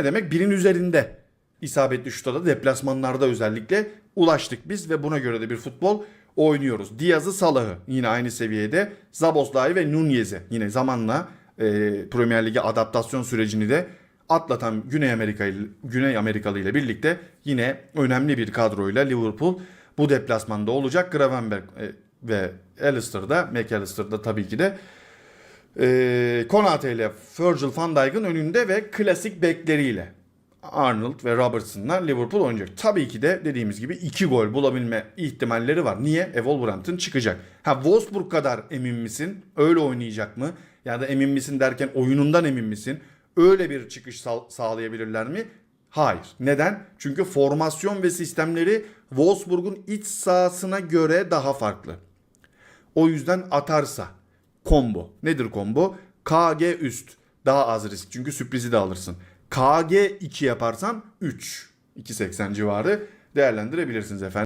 Ne demek? Birin üzerinde isabetli şuta da deplasmanlarda özellikle ulaştık biz ve buna göre de bir futbol oynuyoruz. Diaz'ı Salah'ı yine aynı seviyede. Zaboslay ve Nunez'i yine zamanla e, Premier Lig'e adaptasyon sürecini de atlatan Güney Amerika Güney Amerikalı ile birlikte yine önemli bir kadroyla Liverpool bu deplasmanda olacak. Gravenberg e, ve Alistair'da, McAllister'da tabii ki de e, Konate ile Virgil van Dijk'ın önünde ve klasik bekleriyle Arnold ve Robertson'la Liverpool oynayacak. Tabii ki de dediğimiz gibi iki gol bulabilme ihtimalleri var. Niye? E, Wolverhampton çıkacak. Ha Wolfsburg kadar emin misin? Öyle oynayacak mı? Ya da emin misin derken oyunundan emin misin? Öyle bir çıkış sağ- sağlayabilirler mi? Hayır. Neden? Çünkü formasyon ve sistemleri Wolfsburg'un iç sahasına göre daha farklı. O yüzden atarsa combo. Nedir combo? KG üst. Daha az risk. Çünkü sürprizi de alırsın. KG 2 yaparsan 3. 2.80 civarı değerlendirebilirsiniz efendim.